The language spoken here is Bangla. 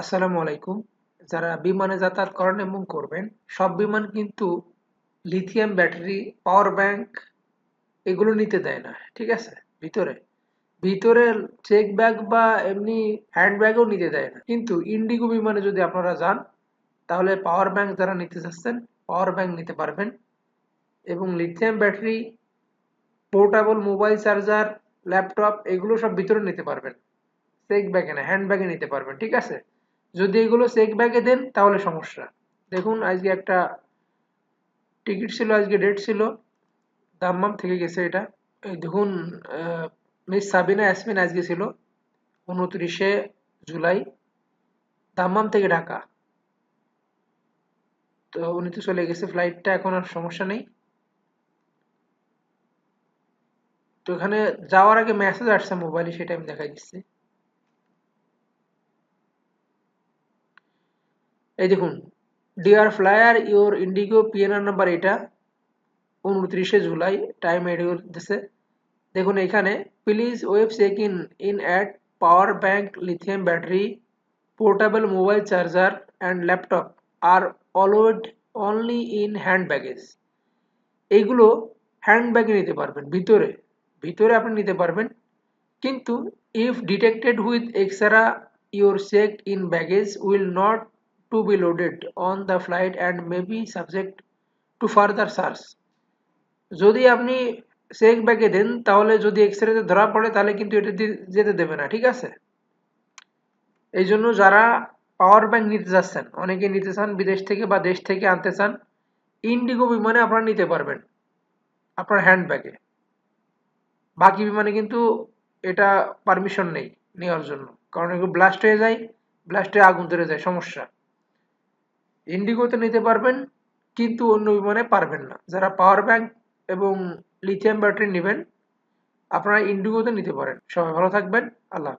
আসসালামু আলাইকুম। যারা বিমানে যাতায়াত করেন এবং করবেন, সব বিমান কিন্তু লিথিয়াম ব্যাটারি পাওয়ার ব্যাংক এগুলো নিতে দেয় না, ঠিক আছে? ভিতরে। ভিতরে চেক ব্যাগ বা এমনি হ্যান্ড ব্যাগও নিতে দেয় না। কিন্তু ইন্ডিগো বিমানে যদি আপনারা যান, তাহলে পাওয়ার ব্যাংক যারা নিতে চাচ্ছেন পাওয়ার ব্যাংক নিতে পারবেন। এবং lithium battery portable mobile charger laptop এগুলো সব ভিতরে নিতে পারবেন। চেক ব্যাগে না হ্যান্ড ব্যাগে নিতে পারবেন, ঠিক আছে? যদি এগুলো চেক ব্যাগে দেন, তাহলে সমস্যা। দেখুন, আজকে একটা টিকিট ছিল, আজকে ডেট ছিল। দাম্মাম থেকে গেছে এটা। দেখুন মিস সাবিনা অ্যাসমিন আজকে ছিল। উনত্রিশে জুলাই দাম্মাম থেকে ঢাকা। তো উনি তো চলে গেছে ফ্লাইটটা এখন আর সমস্যা নেই। তো এখানে যাওয়ার আগে মেসেজ আসছে মোবাইলে সেটা আমি দেখাই দিচ্ছি। এই দেখুন dear flyer your IndiGo PNR number এটা উনত্রিশে জুলাই টাইম এডিও দিছে দেখুন এখানে please web check in in at power bank lithium battery portable mobile charger and laptop R allowed only in hand baggage এইগুলো হ্যান্ড ব্যাগে নিতে পারবেন, ভিতরে। ভিতরে আপনি নিতে পারবেন। কিন্তু if detected with x-ray your check in baggage will not to be loaded on the flight and may be subject to further search. যদি আপনি চেক ব্যাগে দেন, তাহলে যদি এক্সরেতে ধরা পড়ে, তাহলে কিন্তু এটা যেতে দেবে না, ঠিক আছে? এই জন্য যারা পাওয়ার ব্যাংক নিতে যাচ্ছেন, অনেকে নিতে চান বিদেশ থেকে বা দেশ থেকে আনতে চান ইন্ডিগো বিমানে আপনারা নিতে পারবেন, আপনার হ্যান্ড ব্যাগে বাকি বিমানে কিন্তু এটা পারমিশন নেই নেওয়ার জন্য, কারণ এগুলো ব্লাস্ট হয়ে যায় ব্লাস্ট আগুন ধরে যায়, সমস্যা। ইন্ডিগোতে নিতে পারবেন, কিন্তু অন্য বিমানে পারবেন না। যারা পাওয়ার ব্যাংক এবং লিথিয়াম ব্যাটারি নেবেন, আপনারা ইন্ডিগোতে নিতে পারেন। সবাই ভালো থাকবেন। আল্লাহ